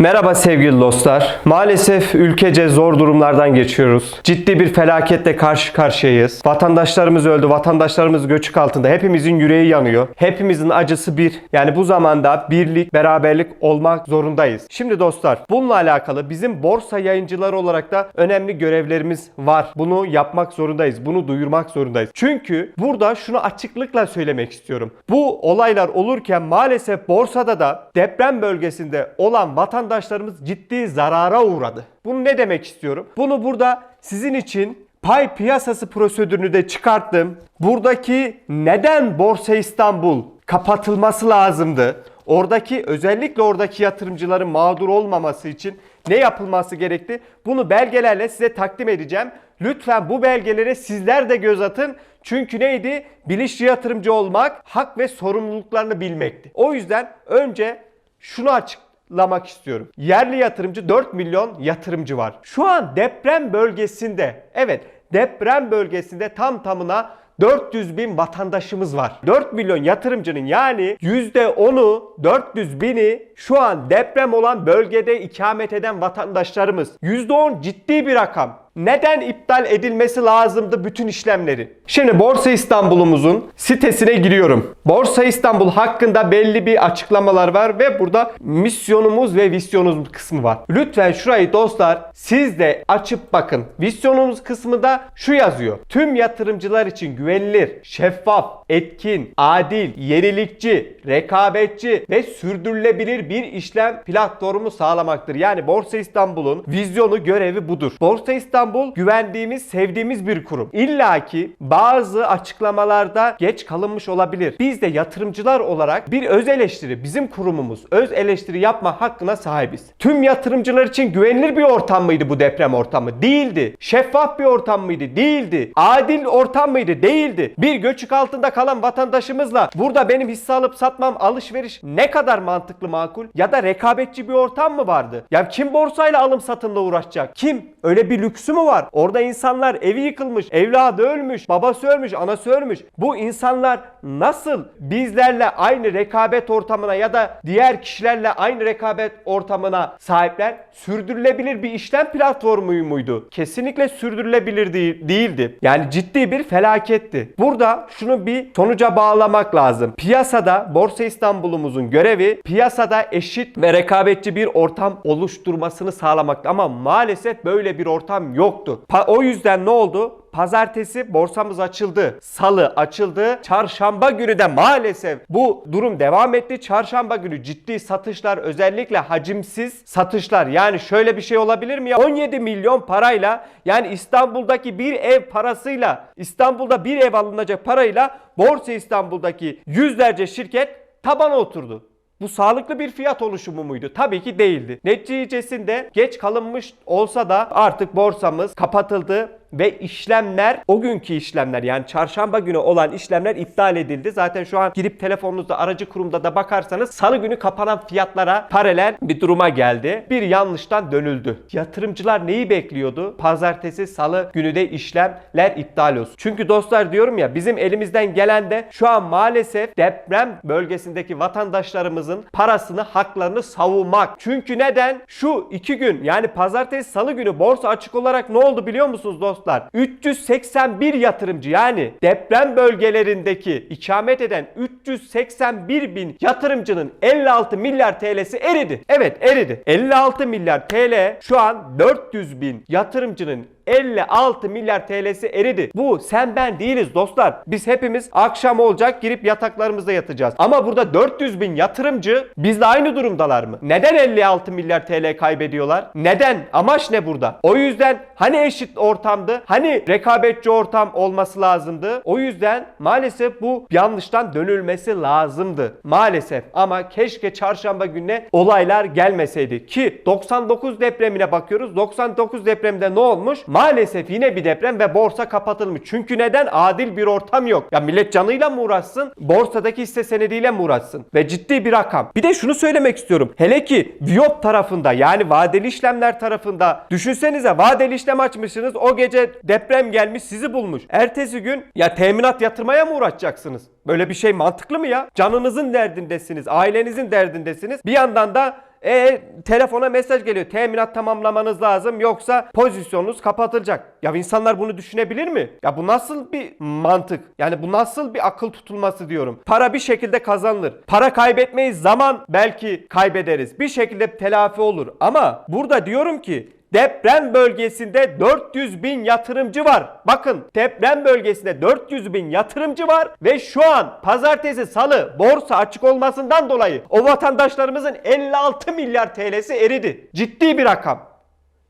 Merhaba sevgili dostlar. Maalesef ülkece zor durumlardan geçiyoruz. Ciddi bir felaketle karşı karşıyayız. Vatandaşlarımız öldü, vatandaşlarımız göçük altında. Hepimizin yüreği yanıyor. Hepimizin acısı bir. Yani bu zamanda birlik, beraberlik olmak zorundayız. Şimdi dostlar, bununla alakalı bizim borsa yayıncıları olarak da önemli görevlerimiz var. Bunu yapmak zorundayız. Bunu duyurmak zorundayız. Çünkü burada şunu açıklıkla söylemek istiyorum. Bu olaylar olurken maalesef borsada da deprem bölgesinde olan vatandaşlarımız ciddi zarara uğradı. Bunu ne demek istiyorum? Bunu burada sizin için pay piyasası prosedürünü de çıkarttım. Buradaki neden Borsa İstanbul kapatılması lazımdı? Oradaki özellikle oradaki yatırımcıların mağdur olmaması için ne yapılması gerekti? Bunu belgelerle size takdim edeceğim. Lütfen bu belgelere sizler de göz atın. Çünkü neydi? Bilinçli yatırımcı olmak hak ve sorumluluklarını bilmekti. O yüzden önce şunu açıklamak istiyorum. Yerli yatırımcı 4 milyon yatırımcı var. Şu an deprem bölgesinde evet deprem bölgesinde tam tamına 400 bin vatandaşımız var. 4 milyon yatırımcının yani %10'u 400 bini şu an deprem olan bölgede ikamet eden vatandaşlarımız. %10 ciddi bir rakam. Neden iptal edilmesi lazımdı bütün işlemleri? Şimdi Borsa İstanbul'umuzun sitesine giriyorum. Borsa İstanbul hakkında belli bir açıklamalar var ve burada misyonumuz ve vizyonumuz kısmı var. Lütfen şurayı dostlar siz de açıp bakın. Vizyonumuz kısmında şu yazıyor. Tüm yatırımcılar için güvenilir, şeffaf, etkin, adil, yenilikçi, rekabetçi ve sürdürülebilir bir işlem platformu sağlamaktır. Yani Borsa İstanbul'un vizyonu, görevi budur. Borsa İstanbul güvendiğimiz, sevdiğimiz bir kurum. İlla ki bazı açıklamalarda geç kalınmış olabilir. Biz de yatırımcılar olarak bir öz eleştiri, bizim kurumumuz öz eleştiri yapma hakkına sahibiz. Tüm yatırımcılar için güvenilir bir ortam mıydı bu deprem ortamı? Değildi. Şeffaf bir ortam mıydı? Değildi. Adil ortam mıydı? Değildi. Bir göçük altında kalan vatandaşımızla burada benim hisse alıp satmam, alışveriş ne kadar mantıklı makul? Ya da rekabetçi bir ortam mı vardı? Ya kim borsayla alım satımla uğraşacak? Kim? Öyle bir lüksü mü var? Orada insanlar evi yıkılmış, evladı ölmüş, babası ölmüş, anası ölmüş. Bu insanlar nasıl bizlerle aynı rekabet ortamına ya da diğer kişilerle aynı rekabet ortamına sahipler? Sürdürülebilir bir işlem platformu muydu? Kesinlikle sürdürülebilir değil- değildi. Yani ciddi bir felaketti. Burada şunu bir sonuca bağlamak lazım. Piyasada Borsa İstanbul'umuzun görevi piyasada eşit ve rekabetçi bir ortam oluşturmasını sağlamaktı. Ama maalesef böyle bir ortam yoktu. Pa- o yüzden ne oldu? Pazartesi borsamız açıldı. Salı açıldı. Çarşamba günü de maalesef bu durum devam etti. Çarşamba günü ciddi satışlar özellikle hacimsiz satışlar. Yani şöyle bir şey olabilir mi ya? 17 milyon parayla yani İstanbul'daki bir ev parasıyla İstanbul'da bir ev alınacak parayla Borsa İstanbul'daki yüzlerce şirket tabana oturdu. Bu sağlıklı bir fiyat oluşumu muydu? Tabii ki değildi. Neticesinde geç kalınmış olsa da artık borsamız kapatıldı ve işlemler o günkü işlemler yani çarşamba günü olan işlemler iptal edildi. Zaten şu an girip telefonunuzda aracı kurumda da bakarsanız salı günü kapanan fiyatlara paralel bir duruma geldi. Bir yanlıştan dönüldü. Yatırımcılar neyi bekliyordu? Pazartesi, salı günü de işlemler iptal olsun. Çünkü dostlar diyorum ya bizim elimizden gelen de şu an maalesef deprem bölgesindeki vatandaşlarımızın parasını, haklarını savunmak. Çünkü neden? Şu iki gün yani pazartesi, salı günü borsa açık olarak ne oldu biliyor musunuz dostlar? 381 yatırımcı yani deprem bölgelerindeki ikamet eden 381 bin yatırımcının 56 milyar TL'si eridi. Evet eridi. 56 milyar TL şu an 400 bin yatırımcının 56 milyar TL'si eridi. Bu sen ben değiliz dostlar. Biz hepimiz akşam olacak girip yataklarımızda yatacağız. Ama burada 400 bin yatırımcı bizle aynı durumdalar mı? Neden 56 milyar TL kaybediyorlar? Neden? Amaç ne burada? O yüzden hani eşit ortamdı? Hani rekabetçi ortam olması lazımdı? O yüzden maalesef bu yanlıştan dönülmesi lazımdı. Maalesef ama keşke çarşamba gününe olaylar gelmeseydi. Ki 99 depremine bakıyoruz. 99 depremde ne olmuş? Maalesef yine bir deprem ve borsa kapatılmış. Çünkü neden? Adil bir ortam yok. Ya millet canıyla mı uğraşsın? Borsadaki hisse senediyle mi uğraşsın? Ve ciddi bir rakam. Bir de şunu söylemek istiyorum. Hele ki Viyop tarafında yani vadeli işlemler tarafında düşünsenize vadeli işlem açmışsınız. O gece deprem gelmiş sizi bulmuş. Ertesi gün ya teminat yatırmaya mı uğraşacaksınız? Böyle bir şey mantıklı mı ya? Canınızın derdindesiniz, ailenizin derdindesiniz. Bir yandan da e, telefona mesaj geliyor. Teminat tamamlamanız lazım yoksa pozisyonunuz kapatılacak. Ya insanlar bunu düşünebilir mi? Ya bu nasıl bir mantık? Yani bu nasıl bir akıl tutulması diyorum. Para bir şekilde kazanılır. Para kaybetmeyiz zaman belki kaybederiz. Bir şekilde telafi olur. Ama burada diyorum ki Deprem bölgesinde 400 bin yatırımcı var. Bakın deprem bölgesinde 400 bin yatırımcı var ve şu an pazartesi salı borsa açık olmasından dolayı o vatandaşlarımızın 56 milyar TL'si eridi. Ciddi bir rakam.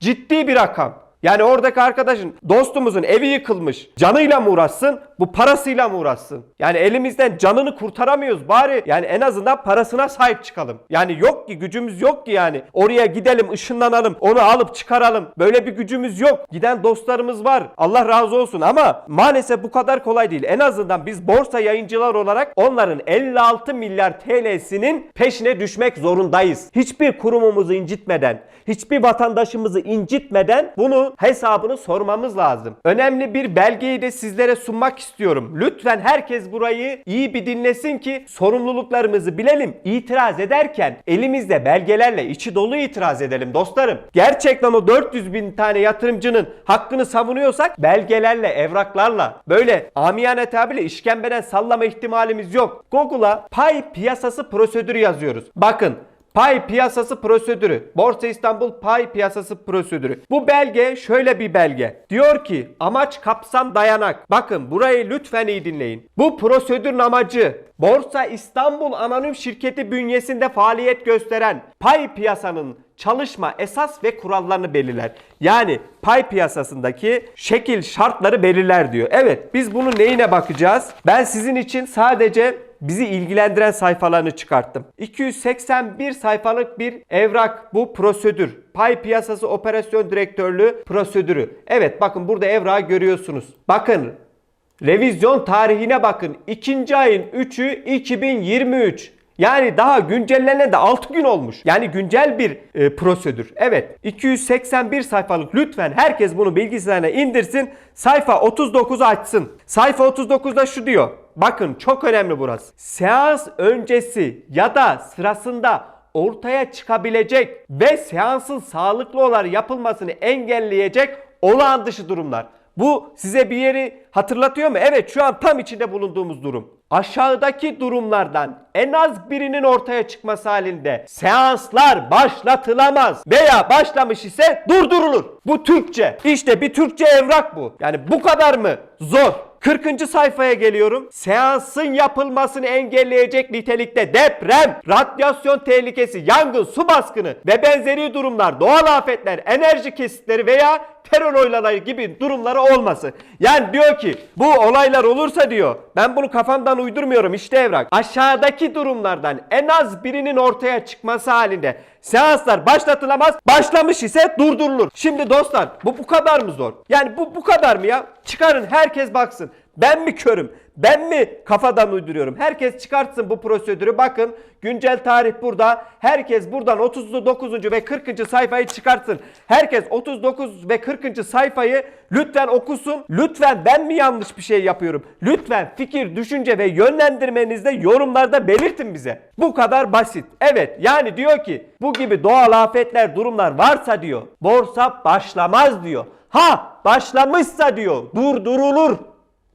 Ciddi bir rakam. Yani oradaki arkadaşın dostumuzun evi yıkılmış. Canıyla mı uğraşsın? Bu parasıyla mı uğraşsın? Yani elimizden canını kurtaramıyoruz. Bari yani en azından parasına sahip çıkalım. Yani yok ki gücümüz yok ki yani. Oraya gidelim ışınlanalım. Onu alıp çıkaralım. Böyle bir gücümüz yok. Giden dostlarımız var. Allah razı olsun ama maalesef bu kadar kolay değil. En azından biz borsa yayıncılar olarak onların 56 milyar TL'sinin peşine düşmek zorundayız. Hiçbir kurumumuzu incitmeden, hiçbir vatandaşımızı incitmeden bunu hesabını sormamız lazım. Önemli bir belgeyi de sizlere sunmak istiyorum. Lütfen herkes burayı iyi bir dinlesin ki sorumluluklarımızı bilelim. İtiraz ederken elimizde belgelerle içi dolu itiraz edelim dostlarım. Gerçekten o 400 bin tane yatırımcının hakkını savunuyorsak belgelerle, evraklarla böyle amiyane tabirle işkembeden sallama ihtimalimiz yok. Google'a pay piyasası prosedürü yazıyoruz. Bakın Pay piyasası prosedürü. Borsa İstanbul pay piyasası prosedürü. Bu belge şöyle bir belge. Diyor ki amaç kapsam dayanak. Bakın burayı lütfen iyi dinleyin. Bu prosedürün amacı Borsa İstanbul Anonim Şirketi bünyesinde faaliyet gösteren pay piyasanın çalışma esas ve kurallarını belirler. Yani pay piyasasındaki şekil şartları belirler diyor. Evet biz bunun neyine bakacağız? Ben sizin için sadece bizi ilgilendiren sayfalarını çıkarttım. 281 sayfalık bir evrak bu prosedür. Pay piyasası operasyon direktörlüğü prosedürü. Evet bakın burada evrağı görüyorsunuz. Bakın revizyon tarihine bakın. 2. ayın 3'ü 2023. Yani daha güncellenen de 6 gün olmuş. Yani güncel bir e, prosedür. Evet 281 sayfalık lütfen herkes bunu bilgisayarına indirsin. Sayfa 39'u açsın. Sayfa 39'da şu diyor. Bakın çok önemli burası. Seans öncesi ya da sırasında ortaya çıkabilecek ve seansın sağlıklı olarak yapılmasını engelleyecek olağan dışı durumlar. Bu size bir yeri hatırlatıyor mu? Evet şu an tam içinde bulunduğumuz durum. Aşağıdaki durumlardan en az birinin ortaya çıkması halinde seanslar başlatılamaz veya başlamış ise durdurulur. Bu Türkçe. İşte bir Türkçe evrak bu. Yani bu kadar mı zor? 40. sayfaya geliyorum. Seansın yapılmasını engelleyecek nitelikte deprem, radyasyon tehlikesi, yangın, su baskını ve benzeri durumlar, doğal afetler, enerji kesitleri veya terör olayları gibi durumları olması. Yani diyor ki bu olaylar olursa diyor ben bunu kafamdan uydurmuyorum işte evrak. Aşağıdaki durumlardan en az birinin ortaya çıkması halinde seanslar başlatılamaz. Başlamış ise durdurulur. Şimdi dostlar bu bu kadar mı zor? Yani bu bu kadar mı ya? Çıkarın herkes baksın. Ben mi körüm? Ben mi kafadan uyduruyorum? Herkes çıkartsın bu prosedürü. Bakın güncel tarih burada. Herkes buradan 39. ve 40. sayfayı çıkartsın. Herkes 39 ve 40. sayfayı lütfen okusun. Lütfen ben mi yanlış bir şey yapıyorum? Lütfen fikir, düşünce ve yönlendirmenizde yorumlarda belirtin bize. Bu kadar basit. Evet yani diyor ki bu gibi doğal afetler, durumlar varsa diyor borsa başlamaz diyor. Ha başlamışsa diyor durdurulur.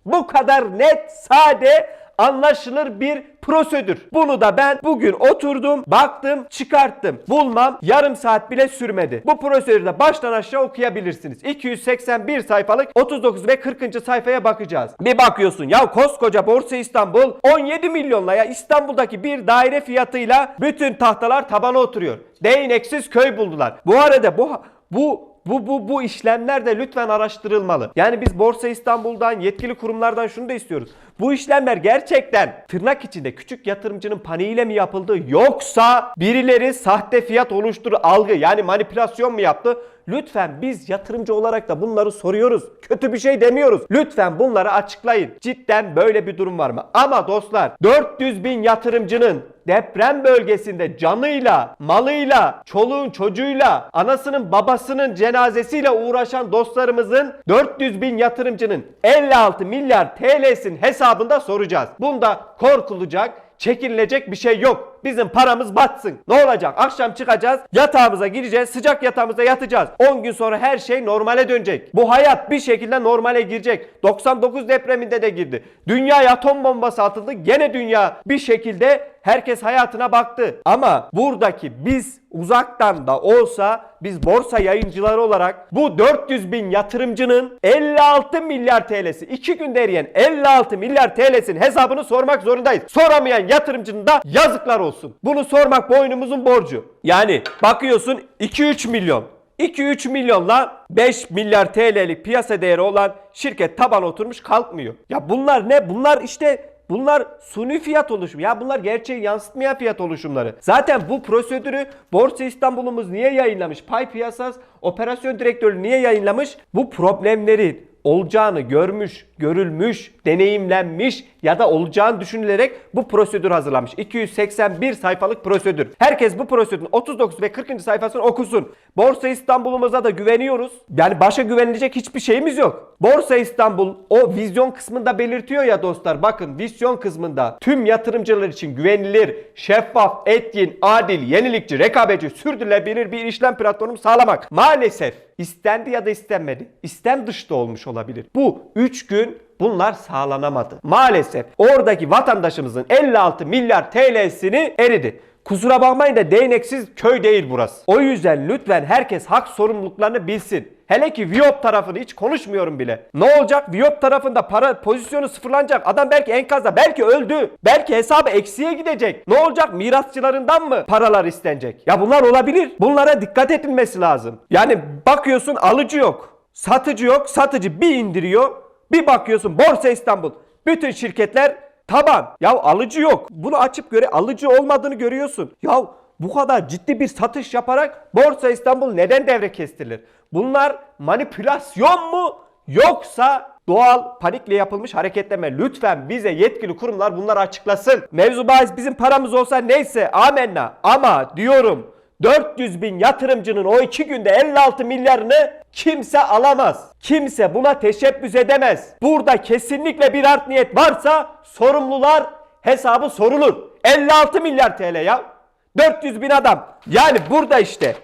Bu kadar net, sade, anlaşılır bir prosedür. Bunu da ben bugün oturdum, baktım, çıkarttım. Bulmam yarım saat bile sürmedi. Bu prosedürü de baştan aşağı okuyabilirsiniz. 281 sayfalık 39 ve 40. sayfaya bakacağız. Bir bakıyorsun ya koskoca Borsa İstanbul 17 milyonla ya İstanbul'daki bir daire fiyatıyla bütün tahtalar tabana oturuyor. Değneksiz köy buldular. Bu arada bu bu bu bu bu işlemler de lütfen araştırılmalı. Yani biz Borsa İstanbul'dan, yetkili kurumlardan şunu da istiyoruz. Bu işlemler gerçekten tırnak içinde küçük yatırımcının paniğiyle mi yapıldı yoksa birileri sahte fiyat oluştur algı yani manipülasyon mu yaptı? Lütfen biz yatırımcı olarak da bunları soruyoruz. Kötü bir şey demiyoruz. Lütfen bunları açıklayın. Cidden böyle bir durum var mı? Ama dostlar 400 bin yatırımcının deprem bölgesinde canıyla, malıyla, çoluğun çocuğuyla, anasının babasının cenazesiyle uğraşan dostlarımızın 400 bin yatırımcının 56 milyar TL'sin hesabında soracağız. Bunda korkulacak, çekinilecek bir şey yok. Bizim paramız batsın. Ne olacak? Akşam çıkacağız. Yatağımıza gireceğiz. Sıcak yatağımızda yatacağız. 10 gün sonra her şey normale dönecek. Bu hayat bir şekilde normale girecek. 99 depreminde de girdi. Dünyaya atom bombası atıldı. Gene dünya bir şekilde herkes hayatına baktı. Ama buradaki biz uzaktan da olsa biz borsa yayıncıları olarak bu 400 bin yatırımcının 56 milyar TL'si 2 günde eriyen 56 milyar TL'sinin hesabını sormak zorundayız. Soramayan yatırımcının da yazıklar olsun. Bunu sormak boynumuzun borcu. Yani bakıyorsun 2-3 milyon 2-3 milyonla 5 milyar TL'lik piyasa değeri olan şirket taban oturmuş kalkmıyor. Ya bunlar ne? Bunlar işte Bunlar suni fiyat oluşumu. Ya bunlar gerçeği yansıtmayan fiyat oluşumları. Zaten bu prosedürü Borsa İstanbul'umuz niye yayınlamış? Pay piyasası operasyon direktörü niye yayınlamış? Bu problemleri olacağını görmüş, görülmüş, deneyimlenmiş ya da olacağını düşünülerek bu prosedür hazırlamış. 281 sayfalık prosedür. Herkes bu prosedürün 39 ve 40. sayfasını okusun. Borsa İstanbul'umuza da güveniyoruz. Yani başa güvenilecek hiçbir şeyimiz yok. Borsa İstanbul o vizyon kısmında belirtiyor ya dostlar. Bakın vizyon kısmında tüm yatırımcılar için güvenilir, şeffaf, etkin, adil, yenilikçi, rekabetçi, sürdürülebilir bir işlem platformu sağlamak. Maalesef istendi ya da istenmedi. İstem dışta olmuş olabilir. Bu 3 gün bunlar sağlanamadı. Maalesef oradaki vatandaşımızın 56 milyar TL'sini eridi. Kusura bakmayın da değneksiz köy değil burası. O yüzden lütfen herkes hak sorumluluklarını bilsin. Hele ki Viop tarafını hiç konuşmuyorum bile. Ne olacak? Viop tarafında para pozisyonu sıfırlanacak. Adam belki enkazda, belki öldü. Belki hesabı eksiye gidecek. Ne olacak? Mirasçılarından mı paralar istenecek? Ya bunlar olabilir. Bunlara dikkat edilmesi lazım. Yani bakıyorsun alıcı yok. Satıcı yok. Satıcı bir indiriyor. Bir bakıyorsun Borsa İstanbul. Bütün şirketler taban. Ya alıcı yok. Bunu açıp göre alıcı olmadığını görüyorsun. Ya bu kadar ciddi bir satış yaparak Borsa İstanbul neden devre kestirilir? Bunlar manipülasyon mu yoksa doğal panikle yapılmış hareketleme? Lütfen bize yetkili kurumlar bunları açıklasın. Mevzu bahis bizim paramız olsa neyse amenna ama diyorum 400 bin yatırımcının o iki günde 56 milyarını kimse alamaz. Kimse buna teşebbüs edemez. Burada kesinlikle bir art niyet varsa sorumlular hesabı sorulur. 56 milyar TL ya. 400 bin adam. Yani burada işte.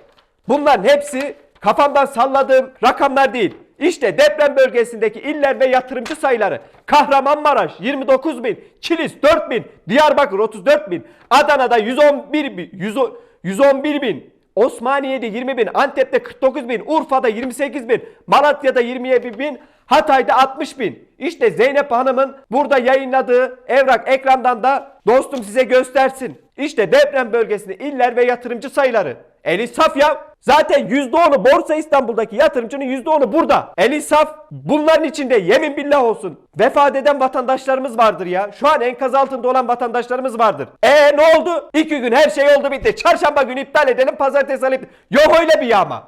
Bunların hepsi kafamdan salladığım rakamlar değil. İşte deprem bölgesindeki iller ve yatırımcı sayıları. Kahramanmaraş 29 bin, Kilis 4 bin, Diyarbakır 34 bin, Adana'da 111 bin, 110 111 bin, Osmaniye'de 20 bin, Antep'te 49 bin, Urfa'da 28 bin, Malatya'da 27 bin, Hatay'da 60 bin. İşte Zeynep Hanım'ın burada yayınladığı evrak ekrandan da dostum size göstersin. İşte deprem bölgesinde iller ve yatırımcı sayıları. Eli saf ya. Zaten %10'u Borsa İstanbul'daki yatırımcının %10'u burada. Eli saf. Bunların içinde yemin billah olsun. Vefat eden vatandaşlarımız vardır ya. Şu an enkaz altında olan vatandaşlarımız vardır. E ne oldu? İki gün her şey oldu bitti. Çarşamba günü iptal edelim. Pazartesi alıp. Yok öyle bir yağma.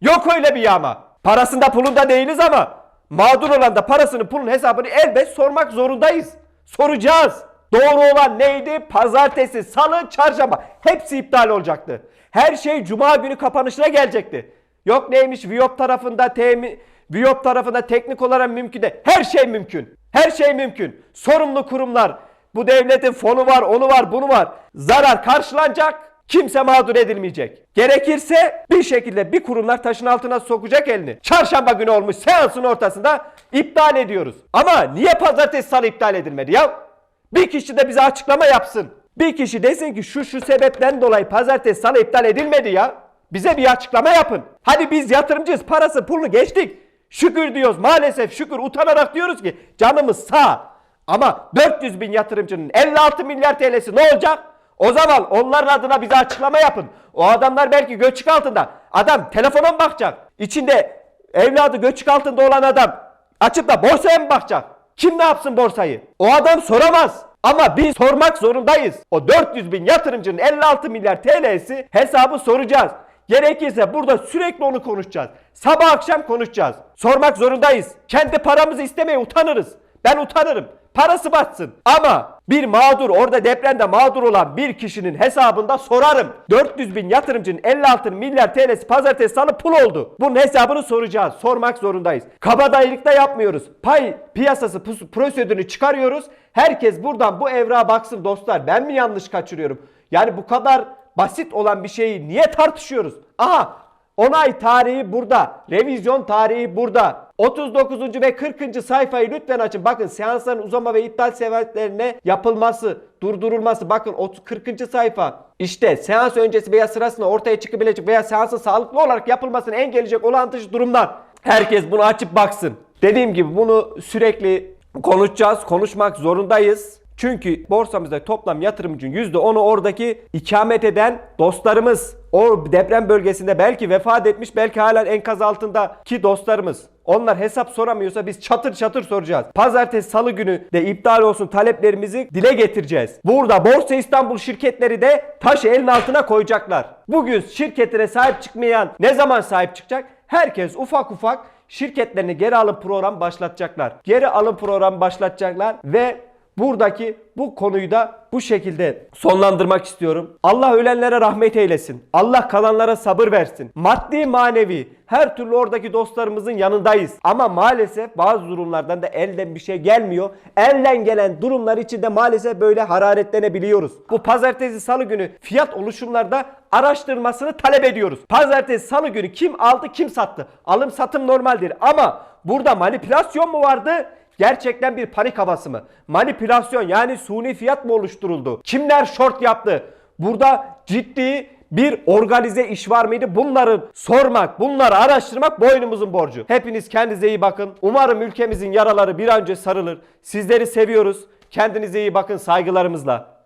Yok öyle bir yağma. Parasında pulunda değiliz ama mağdur olan da parasını pulun hesabını elbet sormak zorundayız. Soracağız. Doğru olan neydi? Pazartesi, salı, çarşamba. Hepsi iptal olacaktı. Her şey cuma günü kapanışına gelecekti. Yok neymiş Viyop tarafında temin Viyop tarafında teknik olarak mümkün de her şey mümkün. Her şey mümkün. Sorumlu kurumlar bu devletin fonu var, onu var, bunu var. Zarar karşılanacak. Kimse mağdur edilmeyecek. Gerekirse bir şekilde bir kurumlar taşın altına sokacak elini. Çarşamba günü olmuş seansın ortasında iptal ediyoruz. Ama niye pazartesi salı iptal edilmedi ya? Bir kişi de bize açıklama yapsın. Bir kişi desin ki şu şu sebepten dolayı pazartesi salı iptal edilmedi ya. Bize bir açıklama yapın. Hadi biz yatırımcıyız parası pulunu geçtik. Şükür diyoruz maalesef şükür utanarak diyoruz ki canımız sağ. Ama 400 bin yatırımcının 56 milyar TL'si ne olacak? O zaman onların adına bize açıklama yapın. O adamlar belki göçük altında. Adam telefona mı bakacak? İçinde evladı göçük altında olan adam açıp da borsaya mı bakacak? Kim ne yapsın borsayı? O adam soramaz. Ama biz sormak zorundayız. O 400 bin yatırımcının 56 milyar TL'si hesabı soracağız. Gerekirse burada sürekli onu konuşacağız. Sabah akşam konuşacağız. Sormak zorundayız. Kendi paramızı istemeye utanırız. Ben utanırım. Parası batsın. Ama bir mağdur orada depremde mağdur olan bir kişinin hesabında sorarım. 400 bin yatırımcının 56 milyar TL'si pazartesi salı pul oldu. Bunun hesabını soracağız. Sormak zorundayız. Kabadayılıkta yapmıyoruz. Pay piyasası prosedürünü çıkarıyoruz. Herkes buradan bu evrağa baksın dostlar. Ben mi yanlış kaçırıyorum? Yani bu kadar basit olan bir şeyi niye tartışıyoruz? Aha onay tarihi burada. Revizyon tarihi burada. 39. ve 40. sayfayı lütfen açın. Bakın seansların uzama ve iptal sebeplerine yapılması, durdurulması. Bakın o 40. sayfa. İşte seans öncesi veya sırasında ortaya çıkabilecek veya seansın sağlıklı olarak yapılmasını engelleyecek olan dışı durumlar. Herkes bunu açıp baksın. Dediğim gibi bunu sürekli konuşacağız, konuşmak zorundayız. Çünkü borsamızda toplam yatırımcının %10'u oradaki ikamet eden dostlarımız. O deprem bölgesinde belki vefat etmiş, belki hala enkaz altındaki dostlarımız. Onlar hesap soramıyorsa biz çatır çatır soracağız. Pazartesi, salı günü de iptal olsun taleplerimizi dile getireceğiz. Burada Borsa İstanbul şirketleri de taşı elin altına koyacaklar. Bugün şirketlere sahip çıkmayan ne zaman sahip çıkacak? Herkes ufak ufak şirketlerini geri alım programı başlatacaklar. Geri alım programı başlatacaklar ve buradaki bu konuyu da bu şekilde sonlandırmak istiyorum. Allah ölenlere rahmet eylesin. Allah kalanlara sabır versin. Maddi manevi her türlü oradaki dostlarımızın yanındayız. Ama maalesef bazı durumlardan da elden bir şey gelmiyor. Elden gelen durumlar içinde maalesef böyle hararetlenebiliyoruz. Bu pazartesi salı günü fiyat oluşumlarda araştırmasını talep ediyoruz. Pazartesi salı günü kim aldı kim sattı? Alım satım normaldir ama burada manipülasyon mu vardı? Gerçekten bir panik havası mı? Manipülasyon yani suni fiyat mı oluşturuldu? Kimler short yaptı? Burada ciddi bir organize iş var mıydı? Bunları sormak, bunları araştırmak boynumuzun borcu. Hepiniz kendinize iyi bakın. Umarım ülkemizin yaraları bir an önce sarılır. Sizleri seviyoruz. Kendinize iyi bakın saygılarımızla.